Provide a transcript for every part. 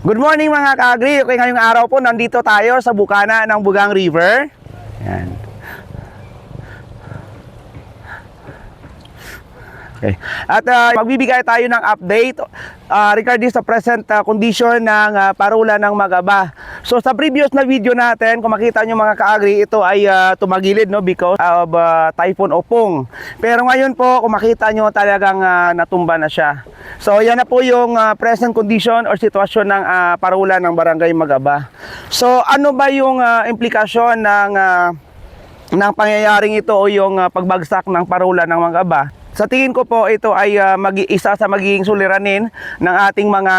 Good morning mga ka-agri. Okay, ngayong araw po nandito tayo sa bukana ng Bugang River. Yan. Okay. At ah, magbibigay tayo ng update ah, regarding sa present ah, condition ng ah, parula ng Magaba. So sa previous na video natin, kung makita nyo mga ka-agri, ito ay ah, tumagilid no because of ah, Typhoon Opong. Pero ngayon po, kung makita nyo talagang ah, natumba na siya. So yan na po yung ah, present condition or sitwasyon ng ah, parula ng Barangay Magaba. So ano ba yung ah, implikasyon ng ah, ng pangyayaring ito o yung ah, pagbagsak ng parula ng Magaba. Sa tingin ko po ito ay ah, mag- isa sa magiging suliranin ng ating mga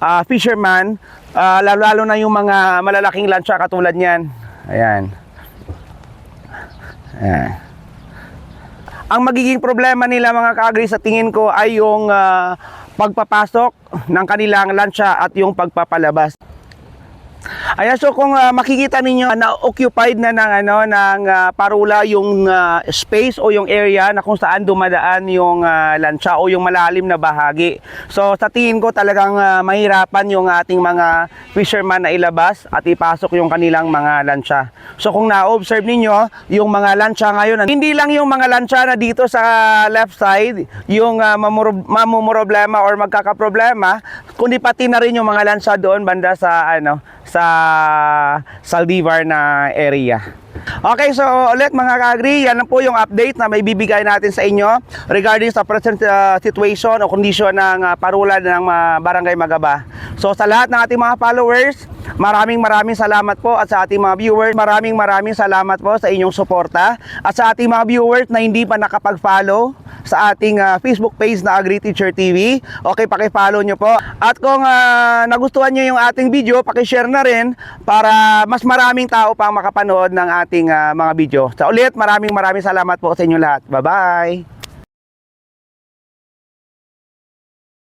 ah, fisherman ah, lalo-lalo na yung mga malalaking lansya katulad niyan. Ayan. Ayan. Ang magiging problema nila mga kaagri sa tingin ko ay yung ah, pagpapasok ng kanilang lansya at yung pagpapalabas. Ayan, so kung ah, makikita ninyo na occupied na ng ano ng ah, parula yung ah, space o yung area na kung saan dumadaan yung uh, lansya o yung malalim na bahagi. So sa tingin ko talagang ah, mahirapan yung ating mga fisherman na ilabas at ipasok yung kanilang mga lansya. So kung na-observe ninyo, yung mga lansya ngayon, hindi lang yung mga lansya na dito sa left side, yung uh, mamumroblema or magkakaproblema, kundi pati na rin yung mga lansya doon banda sa ano sa Saldivar na area. Okay, so ulit mga ka-agri, yan po yung update na may bibigay natin sa inyo regarding sa present uh, situation o condition ng uh, parula ng uh, Barangay Magaba. So sa lahat ng ating mga followers, maraming maraming salamat po at sa ating mga viewers, maraming maraming salamat po sa inyong suporta at sa ating mga viewers na hindi pa nakapag-follow sa ating uh, Facebook page na Agri Teacher TV. Okay, paki-follow nyo po. At kung uh, nagustuhan nyo yung ating video, paki-share na rin para mas maraming tao pang makapanood ng ating uh, mga video. Sa ulit, maraming maraming salamat po sa inyo lahat. Bye-bye!